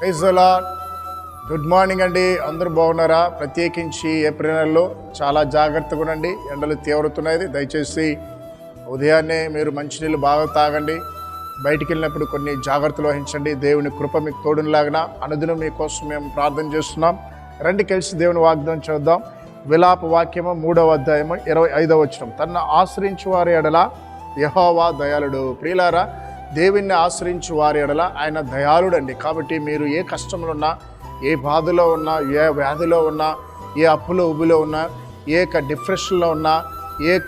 Praise good morning అండి. అందరూ బాగున్నారా? ప్రత్యేకించి ఏప్రిల్ నెలలో చాలా జాగ్రత్తగా ఉండండి. ఎండలు తీవ్రతున్నాయి దయచేసి ఉదయాన్నే మీరు మంచినీళ్ళు బాగా తాగండి. బయటికి వెళ్ళినప్పుడు కొన్ని జాగ్రత్తలు వహించండి. దేవుని కృప మీకు తోడునిలాగిన అనుదినం మీకోసం మేము ప్రార్థన చేస్తున్నాం. రండి కలిసి దేవుని వాగ్దానం చూద్దాం. విలాప వాక్యము మూడవ అధ్యాయము ఇరవై ఐదవ వచనం. తన ఆశ్రయించి వారి ఎడల యహోవా దయాళుడు. ప్రియులారా దేవుణ్ణి ఆశ్రయించి వారి ఎడల ఆయన దయాళుడండి. కాబట్టి మీరు ఏ కష్టంలో ఉన్నా ఏ బాధలో ఉన్నా ఏ వ్యాధిలో ఉన్నా ఏ అప్పులో ఉబిలో ఉన్నా ఏ యొక్క డిప్రెషన్లో ఉన్నా ఏ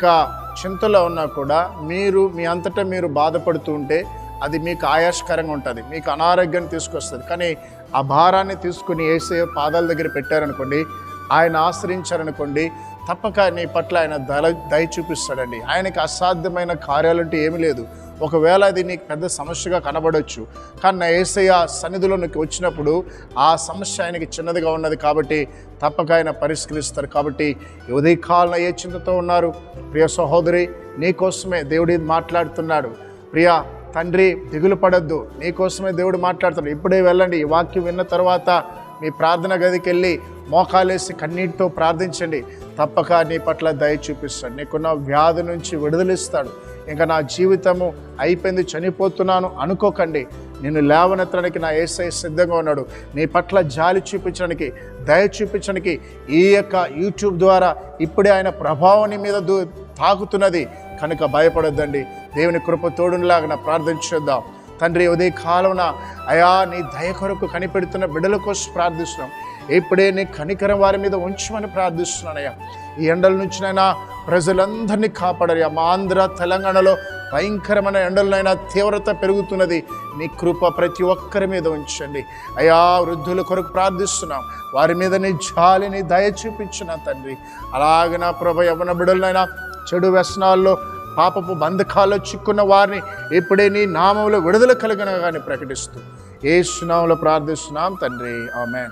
చింతలో ఉన్నా కూడా మీరు మీ అంతటా మీరు బాధపడుతూ ఉంటే అది మీకు ఆయాస్కరంగా ఉంటుంది. మీకు అనారోగ్యాన్ని తీసుకొస్తుంది. కానీ ఆ భారాన్ని తీసుకుని వేసే పాదాల దగ్గర పెట్టారనుకోండి ఆయన ఆశ్రయించారనుకోండి తప్పక నీ పట్ల ఆయన దయ దయ చూపిస్తాడండి. ఆయనకి అసాధ్యమైన కార్యాలంటూ ఏమీ లేదు. ఒకవేళ అది నీకు పెద్ద సమస్యగా కనబడవచ్చు కానీ నా ఏసయ్య సన్నిధిలో నీకు వచ్చినప్పుడు ఆ సమస్య ఆయనకి చిన్నదిగా ఉన్నది కాబట్టి తప్పక ఆయన పరిష్కరిస్తారు. కాబట్టి ఈ ఉదయకాలం ఏ చింతతో ఉన్నారు? ప్రియ సహోదరి నీకోసమే దేవుడి మాట్లాడుతున్నాడు. ప్రియా తండ్రి దిగులు పడద్దు. నీకోసమే దేవుడు మాట్లాడుతున్నాడు. ఇప్పుడే వెళ్ళండి. ఈ వాక్యం విన్న తర్వాత మీ ప్రార్థన గదికి వెళ్ళి మోకాలేసి కన్నీటితో ప్రార్థించండి. తప్పక నీ పట్ల దయ చూపిస్తాడు. నీకున్న వ్యాధి నుంచి విడుదలిస్తాడు. ఇంకా నా జీవితము అయిపోయింది చనిపోతున్నాను అనుకోకండి. నిన్ను లేవనెత్తడానికి నా ఏసై సిద్ధంగా ఉన్నాడు. నీ పట్ల జాలి చూపించడానికి దయ చూపించడానికి ఈ యొక్క యూట్యూబ్ ద్వారా ఇప్పుడే ఆయన ప్రభావం నీ మీద దూ తాకుతున్నది. కనుక భయపడొద్దండి. దేవుని కృప తోడునిలాగా ప్రార్థించేద్దాం తండ్రి ఉదయ కాలంన అయా నీ దయ కొరకు కనిపెడుతున్న బిడ్డల కోసం ప్రార్థిస్తున్నాం. ఇప్పుడే నీ కనికరం వారి మీద ఉంచమని ప్రార్థిస్తున్నానయ్యా. ఈ ఎండల నుంచినైనా ప్రజలందరినీ కాపాడరయ్యా. మా ఆంధ్ర తెలంగాణలో భయంకరమైన ఎండలనైనా తీవ్రత పెరుగుతున్నది. నీ కృప ప్రతి ఒక్కరి మీద ఉంచండి. అయా వృద్ధుల కొరకు ప్రార్థిస్తున్నాం. వారి మీద నీ జాలిని దయ చూపించిన తండ్రి. అలాగే నా ప్రభ యవన బిడలనైనా చెడు వ్యసనాల్లో పాపపు బంధకాల్లో చిక్కున్న వారిని ఇప్పుడే నీ నామంలో విడుదల కలిగిన కానీ ప్రకటిస్తూ. ఏ సునామంలో ప్రార్థిస్తున్నాం తండ్రి. ఆమెన్.